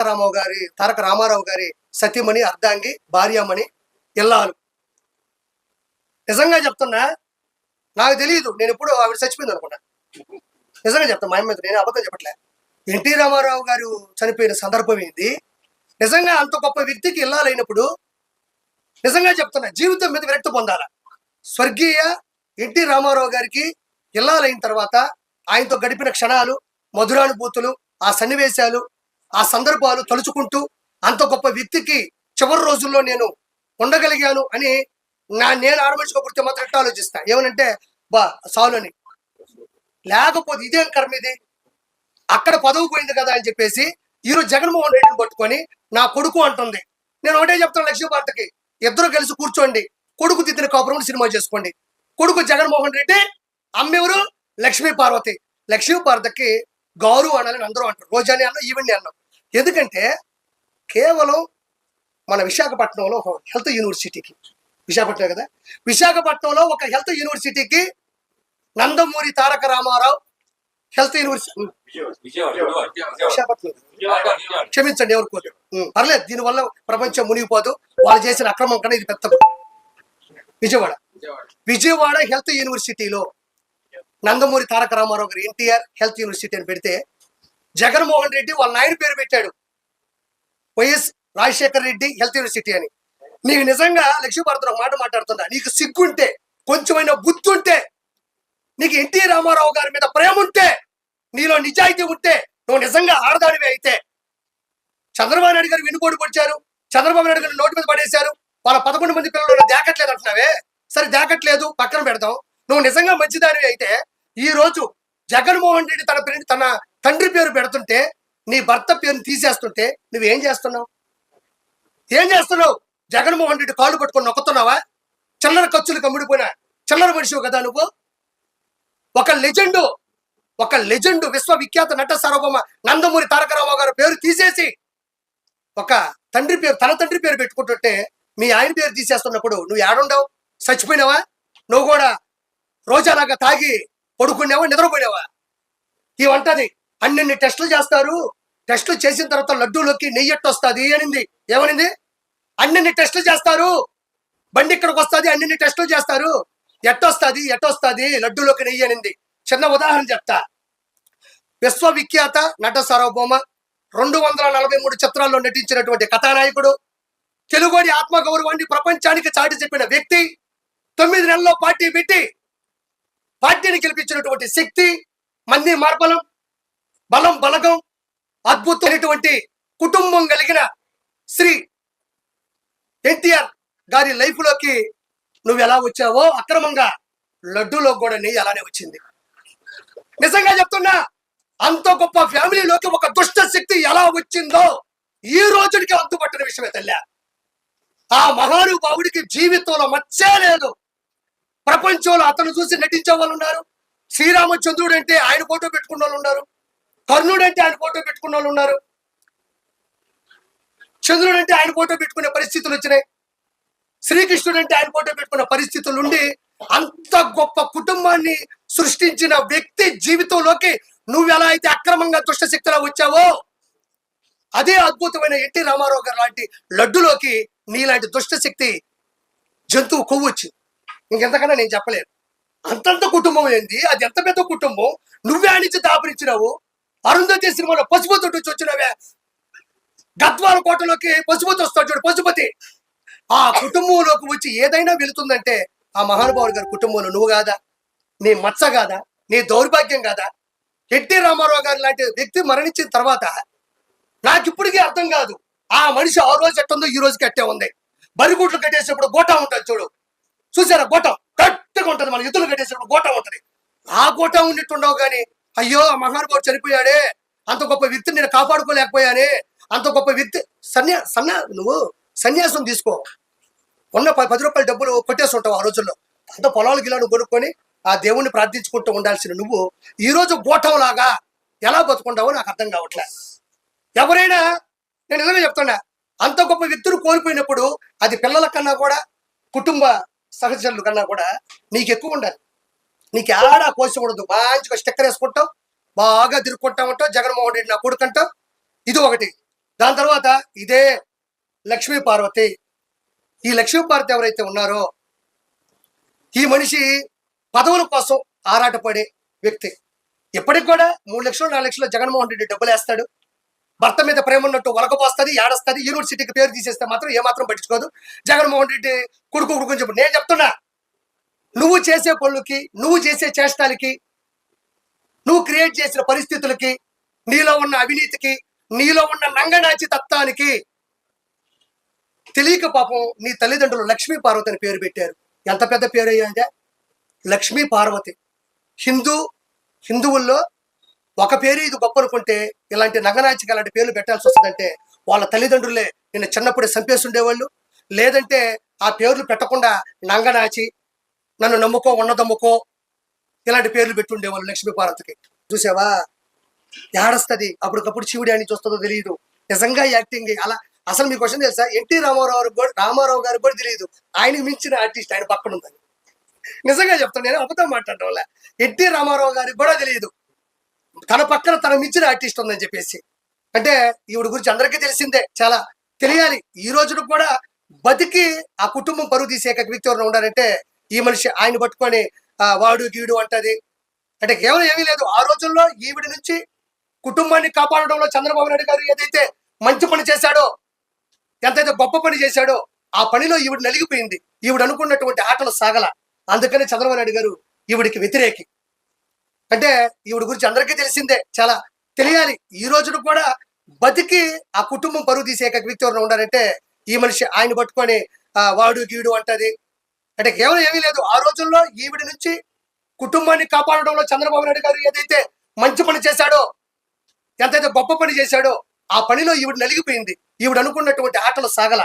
రామారావు గారి తారక రామారావు గారి సతీమణి అర్ధాంగి భార్యామణి ఇల్లాలు నిజంగా చెప్తున్నా నాకు తెలియదు నేను ఎప్పుడు ఆవిడ చచ్చిపోయింది అనుకున్నా. నిజంగా చెప్తాను మా మీద నేను అబద్ధం చెప్పట్లే. ఎన్టీ రామారావు గారు చనిపోయిన సందర్భం ఏంది? నిజంగా అంత గొప్ప వ్యక్తికి ఇల్లాలైనప్పుడు నిజంగా చెప్తున్నా జీవితం మీద విరక్తి పొందాల? స్వర్గీయ ఎన్టీ రామారావు గారికి ఇల్లాలైన తర్వాత ఆయనతో గడిపిన క్షణాలు మధురానుభూతులు ఆ సన్నివేశాలు ఆ సందర్భాలు తలుచుకుంటూ అంత గొప్ప వ్యక్తికి చివరి రోజుల్లో నేను ఉండగలిగాను అని నా నేను ఆడమనిషిగా మాత్రం ఎట్లా ఆలోచిస్తా. ఏమనంటే బా సాలు అని లేకపోతే ఇదేం కర్మ ఇది? అక్కడ పదవి పోయింది కదా అని చెప్పేసి ఈరోజు జగన్మోహన్ రెడ్డిని పట్టుకొని నా కొడుకు అంటుంది. నేను ఒకటే చెప్తాను లక్ష్మీభారతకి ఇద్దరు కలిసి కూర్చోండి. కొడుకు దిద్దిన కాపురం సినిమా చేసుకోండి. కొడుకు జగన్మోహన్ రెడ్డి అమ్మెవరు? లక్ష్మీ పార్వతి. లక్ష్మీ పార్వతికి గౌరవ అనాలని అందరూ అంటారు. రోజాని అన్నాం ఈవెంట్ అన్నాం. ఎందుకంటే కేవలం మన విశాఖపట్నంలో ఒక హెల్త్ యూనివర్సిటీకి విశాఖపట్నం కదా? విశాఖపట్నంలో ఒక హెల్త్ యూనివర్సిటీకి నందమూరి తారక రామారావు హెల్త్ యూనివర్సిటీ విశాఖపట్నం క్షమించండి ఎవరు కోరు పర్లేదు దీనివల్ల ప్రపంచం మునిగిపోదు. వాళ్ళు చేసిన అక్రమం కన్నా ఇది పెద్ద విజయవాడ. విజయవాడ హెల్త్ యూనివర్సిటీలో నందమూరి తారక రామారావు గారు ఎన్టీఆర్ హెల్త్ యూనివర్సిటీ అని పెడితే జగన్మోహన్ రెడ్డి వాళ్ళ నాయన పేరు పెట్టాడు. Y S Rajasekhar Reddy health university అని. నీకు నిజంగా లక్ష్మీభారతం ఒక మాట మాట్లాడుతున్నా నీకు సిగ్గుంటే కొంచెమైనా బుద్ధి ఉంటే నీకు ఎన్టీ రామారావు గారి మీద ప్రేమ ఉంటే నీలో నిజాయితీ ఉంటే నువ్వు నిజంగా ఆడదానివి అయితే. చంద్రబాబు నాయుడు గారు వెనుకోడి పొడిచారు. చంద్రబాబు నాయుడు గారు నోటి మీద పడేశారు. వాళ్ళ పదకొండు మంది పిల్లలు దాకట్లేదు అంటున్నావే సరే దాకట్లేదు పక్కన పెడతాం నువ్వు నిజంగా మంచిదానివి అయితే ఈ రోజు జగన్మోహన్ రెడ్డి తన పేరు తన తండ్రి పేరు పెడుతుంటే నీ భర్త పేరుని తీసేస్తుంటే నువ్వేం చేస్తున్నావు? ఏం చేస్తున్నావు? జగన్మోహన్ రెడ్డి కాళ్ళు పట్టుకొని నొక్కుతున్నావా? చిల్లర ఖర్చులు కమ్ముడిపోయినా చిల్లర మనిషివు కదా నువ్వు? ఒక లెజెండు ఒక లెజెండు విశ్వవిఖ్యాత నట సార్వభౌమ నందమూరి తారక రామారావు గారి పేరు తీసేసి ఒక తండ్రి పేరు తన తండ్రి పేరు పెట్టుకుంటుంటే మీ ఆయన పేరు తీసేస్తున్నప్పుడు నువ్వు ఏడుండవు? చచ్చిపోయినావా? నువ్వు కూడా రోజాలాగా తాగి పడుకున్నావా? నిద్రపోయినావా? ఈ పన్నెండు టెస్టులు చేస్తారు. టెస్టులు చేసిన తర్వాత లడ్డూలోకి నెయ్యి ఎట్టు వస్తుంది? అనింది ఏమనింది? అన్నిన్ని టెస్టులు చేస్తారు. బండి ఇక్కడికి వస్తుంది అన్నిన్ని టెస్టులు చేస్తారు. ఎట్టొస్తుంది? ఎట్టొస్తుంది? లడ్డూలోకి నెయ్యి అనింది. చిన్న ఉదాహరణ చెప్తా. విశ్వవిఖ్యాత నట సార్వభౌమ రెండు వందల నలభై మూడు చిత్రాల్లో నటించినటువంటి కథానాయకుడు తెలుగుని ఆత్మగౌరవాన్ని ప్రపంచానికి చాటి చెప్పిన వ్యక్తి తొమ్మిది నెలల్లో పార్టీ పెట్టి పార్టీని గెలిపించినటువంటి శక్తి మంది మార్బలం బలం బలగం అద్భుతమైనటువంటి కుటుంబం కలిగిన శ్రీ ఎన్టీఆర్ గారి లైఫ్లోకి నువ్వు ఎలా వచ్చావో అక్రమంగా లడ్డూలో కూడా నెయ్యి అలానే వచ్చింది. నిజంగా చెప్తున్నా అంత గొప్ప ఫ్యామిలీలోకి ఒక దుష్ట శక్తి ఎలా వచ్చిందో ఈ రోజుడికి అంతుపట్టిన విషయమే తల్లి. ఆ మహానుభావుడికి జీవితంలో మచ్చే లేదు. ప్రపంచంలో అతను చూసి నటించే వాళ్ళు ఉన్నారు. శ్రీరామచంద్రుడు అంటే ఆయన ఫోటో పెట్టుకున్న వాళ్ళు ఉన్నారు. కర్ణుడు అంటే ఆయన ఫోటో పెట్టుకున్న వాళ్ళు ఉన్నారు. చంద్రుడు అంటే ఆయన ఫోటో పెట్టుకునే పరిస్థితులు వచ్చినాయి. శ్రీకృష్ణుడు అంటే ఆయన ఫోటో పెట్టుకున్న పరిస్థితులు ఉండి అంత గొప్ప కుటుంబాన్ని సృష్టించిన వ్యక్తి జీవితంలోకి నువ్వు ఎలా అయితే అక్రమంగా దుష్ట శక్తిలా వచ్చావో అదే అద్భుతమైన ఎన్టీ రామారావు గారు లాంటి లడ్డులోకి నీలాంటి దుష్ట శక్తి జంతువు కొవ్వు వచ్చింది. ఇంకెంతకన్నా నేను చెప్పలేను. అంతంత కుటుంబం ఏంది? అది ఎంత పెద్ద కుటుంబం? నువ్వే ఆనించి దాపరించినావు. అరుంధతి సినిమాలో పశుపతి వచ్చి వచ్చినవే గద్వాల కోటలోకి పశుపతి వస్తాడు చూడు పశుపతి. ఆ కుటుంబంలోకి వచ్చి ఏదైనా వెళుతుందంటే ఆ మహానుభావుడు గారి కుటుంబంలో నువ్వు కాదా? నీ మచ్చ కాదా? నీ దౌర్భాగ్యం కాదా? ఎన్టీ రామారావు గారు లాంటి వ్యక్తి మరణించిన తర్వాత నాకు ఇప్పటికీ అర్థం కాదు ఆ మనిషి ఆ రోజు ఎట్టుందో ఈ రోజుకి అట్టే ఉంది. బరిగుడ్లు కట్టేసినప్పుడు గోటా ఉంటుంది చూడు. చూసారా గోటం? గట్టిగా ఉంటుంది మన ఎత్తులు కట్టేసినప్పుడు గోటం ఉంటుంది. ఆ గోటం ఉన్నట్టుండవు కానీ అయ్యో ఆ మహానుభావుడు చనిపోయాడే. అంత గొప్ప వ్యక్తిని నేను కాపాడుకోలేకపోయానే. అంత గొప్ప వ్యక్తి సన్యా సన్యా నువ్వు సన్యాసం తీసుకో. ఉన్న పది రూపాయల డబ్బులు కొట్టేసి ఉంటావు ఆ రోజుల్లో. అంత పొలాలు గిలాను కొనుక్కొని ఆ దేవుణ్ణి ప్రార్థించుకుంటూ ఉండాల్సిన నువ్వు ఈ రోజు లాగా ఎలా బతుకుంటావో నాకు అర్థం కావట్లే. ఎవరైనా నేను నిజంగా చెప్తున్నా అంత గొప్ప వ్యక్తులు కోల్పోయినప్పుడు అది పిల్లల కన్నా కూడా కుటుంబ సహచరుల కన్నా కూడా నీకు ఎక్కువ ఉండాలి. నీకు ఆడ కోసకూడదు మంచిగా స్టిక్కర్ వేసుకుంటావు బాగా తిరుక్కుంటా ఉంటావు జగన్మోహన్ రెడ్డి నా కొడుకంటావు ఇది ఒకటి. దాని తర్వాత ఇదే లక్ష్మీ పార్వతి. ఈ లక్ష్మీ పార్వతి ఎవరైతే ఉన్నారో ఈ మనిషి పదవుల కోసం ఆరాటపడే వ్యక్తి. ఇప్పటికి కూడా మూడు లక్షలు నాలుగు లక్షలు జగన్మోహన్ రెడ్డి డబ్బులు వేస్తాడు. భర్త మీద ప్రేమ ఉన్నట్టు వలకపోస్తుంది ఏడొస్తుంది యూనివర్సిటీకి పేరు తీసేస్తే మాత్రం ఏమాత్రం పట్టించుకోదు. జగన్మోహన్ రెడ్డి కొడుకు కొడుకు అని చెప్పి నేను చెప్తున్నా. నువ్వు చేసే పనులకి నువ్వు చేసే చేష్టాలకి నువ్వు క్రియేట్ చేసిన పరిస్థితులకి నీలో ఉన్న అవినీతికి నీలో ఉన్న నంగనాచి తత్వానికి తెలియక పాపం నీ తల్లిదండ్రులు లక్ష్మీ పార్వతి అని పేరు పెట్టారు. ఎంత పెద్ద పేరు అయ్యాదే లక్ష్మీ పార్వతి. హిందూ హిందువుల్లో ఒక పేరు ఇది గొప్ప అనుకుంటే ఇలాంటి నగనాచికి అలాంటి పేర్లు పెట్టాల్సి వస్తుందంటే వాళ్ళ తల్లిదండ్రులే నిన్ను చిన్నప్పుడే చంపేసి ఉండేవాళ్ళు లేదంటే ఆ పేర్లు పెట్టకుండా నంగనాచి నన్ను నమ్ముకో ఉన్నదమ్ముకో. ఇలాంటి పేర్లు పెట్టుండేవాళ్ళు లక్ష్మీ పార్వతికి. చూసావా? ఏడస్తుంది. అప్పటికప్పుడు శివుడి అని చూస్తుందో తెలియదు నిజంగా యాక్టింగ్ అలా అసలు మీ క్వశ్చన్ తెలుసా? ఎన్టీ రామారావు గారికి కూడా రామారావు గారికి కూడా తెలియదు ఆయనకి మించిన ఆర్టిస్ట్ ఆయన పక్కన ఉందని. నిజంగా చెప్తాను నేను అబద్ధం మాట్లాడటం వల్ల. ఎన్టీ రామారావు గారికి కూడా తెలియదు తన పక్కన తన మించిన ఆర్టిస్ట్ ఉందని చెప్పేసి. అంటే ఈవిడ గురించి అందరికీ తెలిసిందే. చాలా తెలియాలి. ఈ రోజున కూడా బతికి ఆ కుటుంబం పరువు తీసే వ్యక్తి ఎవరైనా ఉండాలంటే ఈ మనిషి ఆయన పట్టుకొని ఆ, వాడు గీడు అంటది. అంటే కేవలం ఏమీ లేదు. ఆ రోజుల్లో ఈవిడి నుంచి కుటుంబాన్ని కాపాడడంలో చంద్రబాబు నాయుడు గారు ఏదైతే మంచి పని చేశాడో ఎంతైతే గొప్ప పని చేశాడో ఆ పనిలో ఈవిడ నలిగిపోయింది. ఈవిడ అనుకున్నటువంటి ఆటలు సాగల. అందుకని చంద్రబాబు నాయుడు గారు ఈవిడికి వ్యతిరేకి. అంటే ఈవిడ గురించి అందరికీ తెలిసిందే. చాలా తెలియాలి. ఈ రోజున కూడా బతికి ఆ కుటుంబం పరువు తీసే వ్యక్తి ఎవరైనా ఉండాలంటే ఈ మనిషి ఆయన పట్టుకొని వాడు గీడు అంటది. అంటే కేవలం ఏమీ లేదు. ఆ రోజుల్లో ఈవిడ నుంచి కుటుంబాన్ని కాపాడడంలో చంద్రబాబు నాయుడు గారు ఏదైతే మంచి పని చేశాడో ఎంతైతే గొప్ప పని చేశాడో ఆ పనిలో ఈవిడ నలిగిపోయింది. ఈవిడ అనుకున్నటువంటి ఆటలు సాగల.